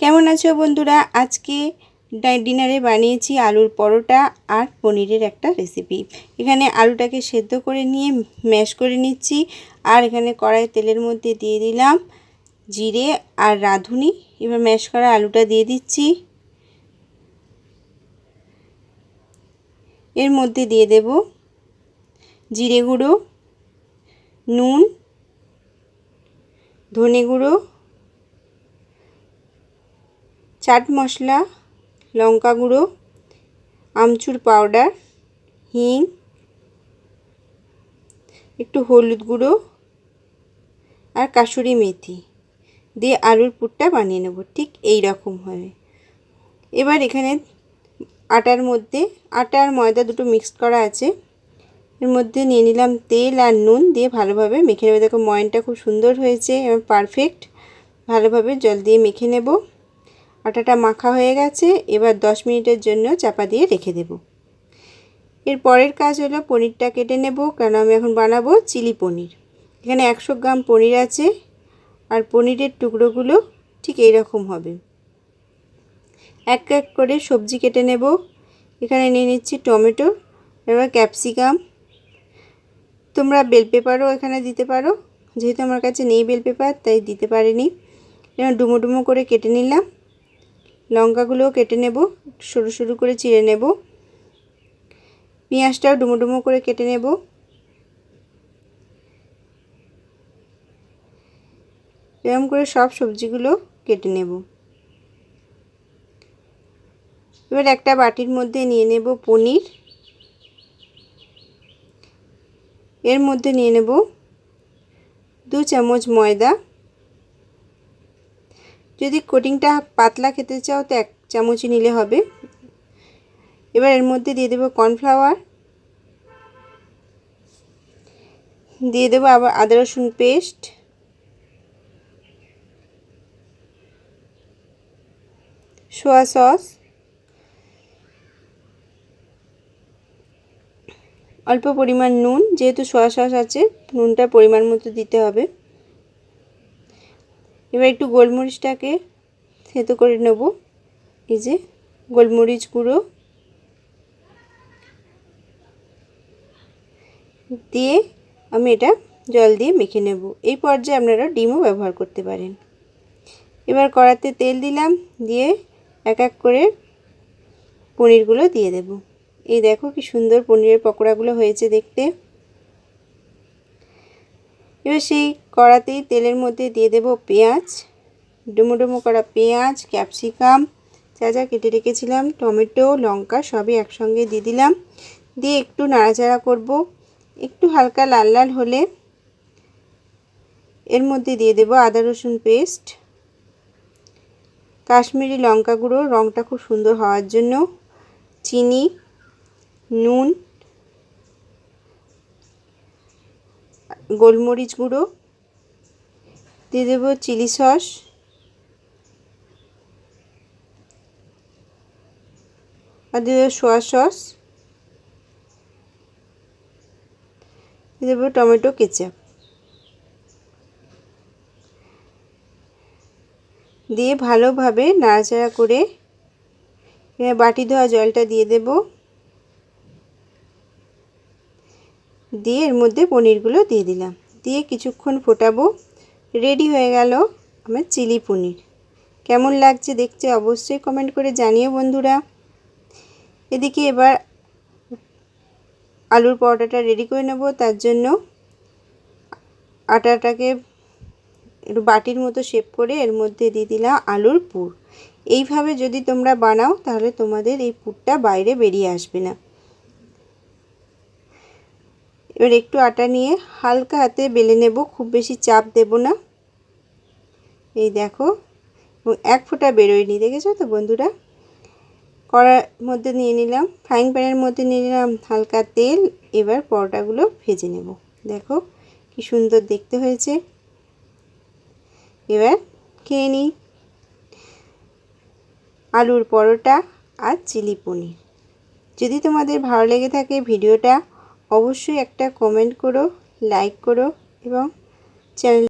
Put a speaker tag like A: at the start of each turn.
A: কেমন আছো বন্ধুরা? আজকে ডিনারে বানিয়েছি আলুর পরোটা আর পনিরের একটা রেসিপি এখানে আলুটাকে সেদ্ধ করে নিয়ে ম্যাশ করে নিচ্ছি। আর এখানে কড়াই তেলের মধ্যে দিয়ে দিলাম জিরে আর রাঁধুনি। এবার ম্যাশ করা আলুটা দিয়ে দিচ্ছি। এর মধ্যে দিয়ে দেব জিরে গুঁড়ো, নুন, ধনে গুঁড়ো চাট মশলা, লঙ্কা গুঁড়ো, আমচুর পাউডার, হিং, একটু হলুদ গুঁড়ো আর কাসুরি মেথি দিয়ে আলুর পুরটা বানিয়ে নেব। ঠিক এই রকম হবে। এবার এখানে আটার মধ্যে আটা আর ময়দা দুটো মিক্সড করা আছে। এর মধ্যে নিয়ে নিলাম তেল আর নুন দিয়ে ভালোভাবে মেখে নেবে। দেখো ময়নটা খুব সুন্দর হয়েছে এবং পারফেক্ট ভালোভাবে জল দিয়ে মেখে নেব। আটাটা মাখা হয়ে গেছে, এবার 10 মিনিটের জন্য চাপা দিয়ে রেখে দেব। এর পরের কাজ হলো পনিরটা কেটে নেব, কেন আমি এখন বানাবো চিলি পনির। এখানে একশো গ্রাম পনির আছে, আর পনিরের টুকরোগুলো ঠিক এই রকম হবে। এক এক করে সবজি কেটে নেব। এখানে নিয়ে নিচ্ছি টমেটো, এবার ক্যাপসিকাম। তোমরা বেল পেপারও এখানে দিতে পারো, যেহেতু আমার কাছে নেই বেল পেপার, তাই দিতে পারিনি। এবার ডুমো ডুমো করে কেটে নিলাম। লঙ্কাগুলোও কেটে নেব, সরু সরু করে চিড়ে নেব। পেঁয়াজটাও ডুমো ডুমো করে কেটে নেব। এরকম করে সব সবজিগুলো কেটে নেব। এবার একটা বাটির মধ্যে নিয়ে নেব পনির। এর মধ্যে নিয়ে নেব দু চামচ ময়দা। যদি কোটিংটা পাতলা খেতে চাও তো এক চামচই নিলে হবে। এবার এর মধ্যে দিয়ে দেবো কর্নফ্লাওয়ার দিয়ে দেবো আবার আদা রসুন পেস্ট সোয়া সস অল্প পরিমাণ নুন, যেহেতু সোয়া সস আছে, নুনটা পরিমাণ মতো দিতে হবে। এবার একটু গোলমরিচটাকে থেতো করে নেব। এই যে গোলমরিচ গুঁড়ো দিয়ে আমি এটা জল দিয়ে মেখে নেব। এই পর্যায়ে আপনারা ডিমও ব্যবহার করতে পারেন। এবার কড়াতে তেল দিলাম, দিয়ে এক এক করে পনিরগুলো দিয়ে দেব। এই দেখো কি সুন্দর পনিরের পকোড়াগুলো হয়েছে দেখতে। এবার সেই কড়াতেই তেলের মধ্যে দিয়ে দেব পেঁয়াজ। ডুমো ডুমো করা পেঁয়াজ, ক্যাপসিকাম, যা যা কেটে রেখেছিলাম, টমেটো, লঙ্কা সবই একসঙ্গে দিয়ে দিলাম। দিয়ে একটু নাড়াচাড়া করব। একটু হালকা লাল লাল হলে এর মধ্যে দিয়ে দেব আদা রসুন পেস্ট। কাশ্মীরি লঙ্কা গুঁড়ো রঙটা খুব সুন্দর হওয়ার জন্য। চিনি, নুন গোলমরিচ গুঁড়ো, দিয়ে দেবো চিলি সস, আর দিয়ে দেবো সোয়া সস, দিয়ে দেবো টমেটো কেচাপ। দিয়ে ভালোভাবে নাড়াচাড়া করে বাটি ধোয়া জলটা দিয়ে দেব। দিয়ে এর মধ্যে পনিরগুলো দিয়ে দিলাম। দিয়ে কিছুক্ষণ ফোটাবো। রেডি হয়ে গেল আমার চিলি পনির। কেমন লাগছে দেখতে অবশ্যই কমেন্ট করে জানিও বন্ধুরা। এদিকে এবার আলুর পরোটাটা রেডি করে নেব। তার জন্য আটাটাকে একটু বাটির মতো শেপ করে এর মধ্যে দিয়ে দিলাম আলুর পুর। এইভাবে যদি তোমরা বানাও তাহলে তোমাদের এই পুরটা বাইরে বেরিয়ে আসবে না। এবার একটু আটা নিয়ে হালকা হাতে বেলে নেব, খুব বেশি চাপ দেব না। এই দেখো, এবং এক ফোঁটা বেরোয়নি, দেখেছ তো বন্ধুরা? কড়ার মধ্যে নিয়ে নিলাম ফ্রাইং প্যানের মধ্যে নিয়ে নিলাম হালকা তেল, এবার পরোটাগুলো ভেজে নেব। দেখো, কি সুন্দর দেখতে হয়েছে। এবার খেয়ে নিই। আলুর পরোটা আর চিলি পনির। যদি তোমাদের ভালো লেগে থাকে ভিডিওটা অবশ্যই একটা কমেন্ট করো লাইক করো এবং চ্যানেল